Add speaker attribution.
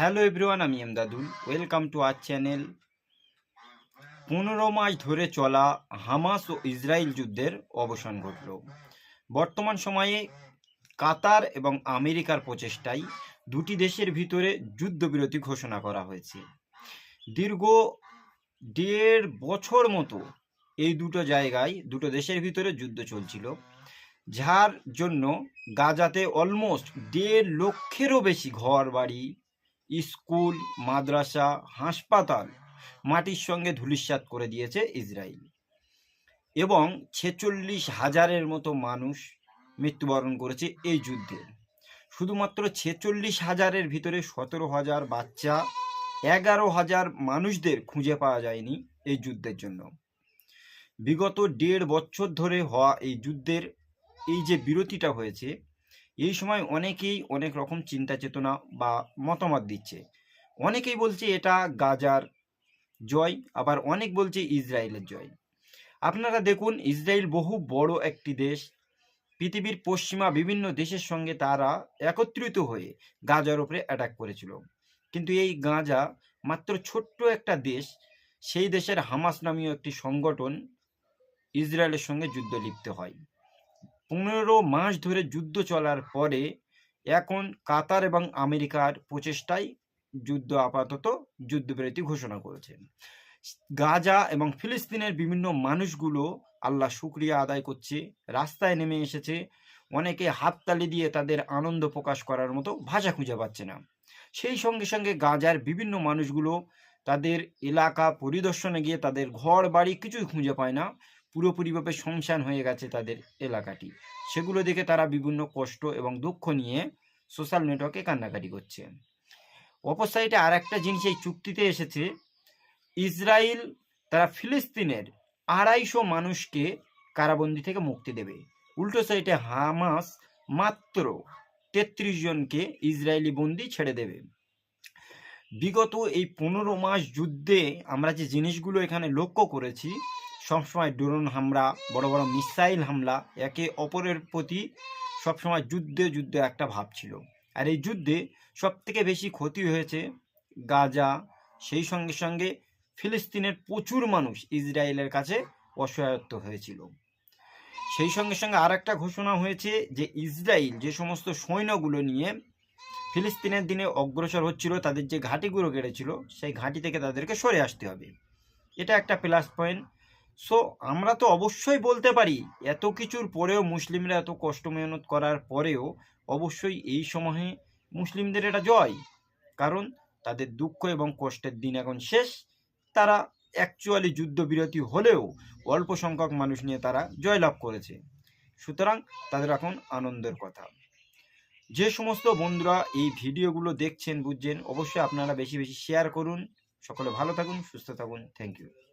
Speaker 1: Hello everyone, আমি Emdadul welcome to our channel. পনেরো মাস ধরে চলা হামাস ও ইসরায়েল যুদ্ধের অবসান ঘটল। বর্তমান সময়ে কাতার এবং আমেরিকার প্রচেষ্টায় দুটি দেশের ভিতরে যুদ্ধবিরতি ঘোষণা করা হয়েছে। দীর্ঘ দেড় বছর মতো এই দুটো জায়গায়, দুটো দেশের ভিতরে যুদ্ধ চলছিল, যার জন্য গাজাতে অলমোস্ট দেড় লক্ষেরও বেশি ঘর বাড়ি স্কুল, মাদ্রাসা, হাসপাতাল মাটির সঙ্গে ধূলিসাৎ করে দিয়েছে ইসরায়েল এবং ছেচল্লিশ হাজারের মতো মানুষ মৃত্যুবরণ করেছে এই যুদ্ধে। শুধুমাত্র ছেচল্লিশ হাজারের ভিতরে সতেরো হাজার বাচ্চা, এগারো হাজার মানুষদের খুঁজে পাওয়া যায়নি এই যুদ্ধের জন্য। বিগত দেড় বছর ধরে হওয়া এই যুদ্ধের এই যে বিরতিটা হয়েছে এই সময় অনেকেই অনেক রকম চিন্তা চেতনা বা মতামত দিচ্ছে। অনেকেই বলছে এটা গাজার জয়, আবার অনেক বলছে ইসরায়েলের জয়। আপনারা দেখুন, ইসরায়েল বহু বড় একটি দেশ। পৃথিবীর পশ্চিমা বিভিন্ন দেশের সঙ্গে তারা একত্রিত হয়ে গাজার উপরে অ্যাটাক করেছিল। কিন্তু এই গাজা মাত্র ছোট্ট একটা দেশ, সেই দেশের হামাস নামীয় একটি সংগঠন ইসরায়েলের সঙ্গে যুদ্ধ লিপ্ত হয়। পনেরো মাস ধরে যুদ্ধ চলার পরে এখন কাতার এবং আমেরিকার প্রচেষ্টায় যুদ্ধ আপাতত যুদ্ধবিরতি ঘোষণা করেছে। গাজা এবং ফিলিস্তিনের বিভিন্ন মানুষগুলো আল্লাহ শুক্রিয়া আদায় করছে, রাস্তায় নেমে এসেছে। অনেকে হাততালি দিয়ে তাদের আনন্দ প্রকাশ করার মতো ভাষা খুঁজে পাচ্ছে না। সেই সঙ্গে সঙ্গে গাজার বিভিন্ন মানুষগুলো তাদের এলাকা পরিদর্শনে গিয়ে তাদের ঘর বাড়ি কিছুই খুঁজে পায় না। পুরোপুরিভাবে শমশান হয়ে গেছে তাদের এলাকাটি। সেগুলো দেখে তারা বিভিন্ন কষ্ট এবং দুঃখ নিয়ে সোশ্যাল নেটওয়ার্কে কান্নাকাটি করছে। অপর সাইডে আর একটা জিনিস এই চুক্তিতে এসেছে ইসরায়েল তারা ফিলিস্তিনের আড়াইশো মানুষকে কারাবন্দি থেকে মুক্তি দেবে। উল্টো সাইডে হামাস মাত্র তেত্রিশ জনকে ইসরায়েলি বন্দি ছেড়ে দেবে। বিগত এই পনেরো মাস যুদ্ধে আমরা যে জিনিসগুলো এখানে লক্ষ্য করেছি সবসময় ড্রোন হামলা, বড় বড় মিসাইল হামলা, একে অপরের প্রতি সবসময় যুদ্ধে যুদ্ধে একটা ভাব ছিল। আর এই যুদ্ধে সব থেকে বেশি ক্ষতি হয়েছে গাজা, সেই সঙ্গে সঙ্গে ফিলিস্তিনের প্রচুর মানুষ ইসরায়েলের কাছে অসহায়ত্ব হয়েছিল। সেই সঙ্গে সঙ্গে আর একটা ঘোষণা হয়েছে যে ইসরায়েল যে সমস্ত সৈন্যগুলো নিয়ে ফিলিস্তিনের দিনে অগ্রসর হচ্ছিল, তাদের যে ঘাঁটিগুলো কেড়েছিল সেই ঘাঁটি থেকে তাদেরকে সরে আসতে হবে। এটা একটা প্লাস পয়েন্ট সো আমরা তো অবশ্যই বলতে পারি, এত কিছুর পরেও মুসলিমরা এত কষ্ট মেহনত করার পরেও অবশ্যই এই সময়ে মুসলিমদের এটা জয়। কারণ তাদের দুঃখ এবং কষ্টের দিন এখন শেষ। তারা অ্যাকচুয়ালি যুদ্ধবিরতি হলেও অল্প সংখ্যক মানুষ নিয়ে তারা জয়লাভ করেছে। সুতরাং তাদের এখন আনন্দের কথা। যে সমস্ত বন্ধুরা এই ভিডিওগুলো দেখছেন, বুঝছেন, অবশ্যই আপনারা বেশি বেশি শেয়ার করুন। সকলে ভালো থাকুন, সুস্থ থাকুন। Thank you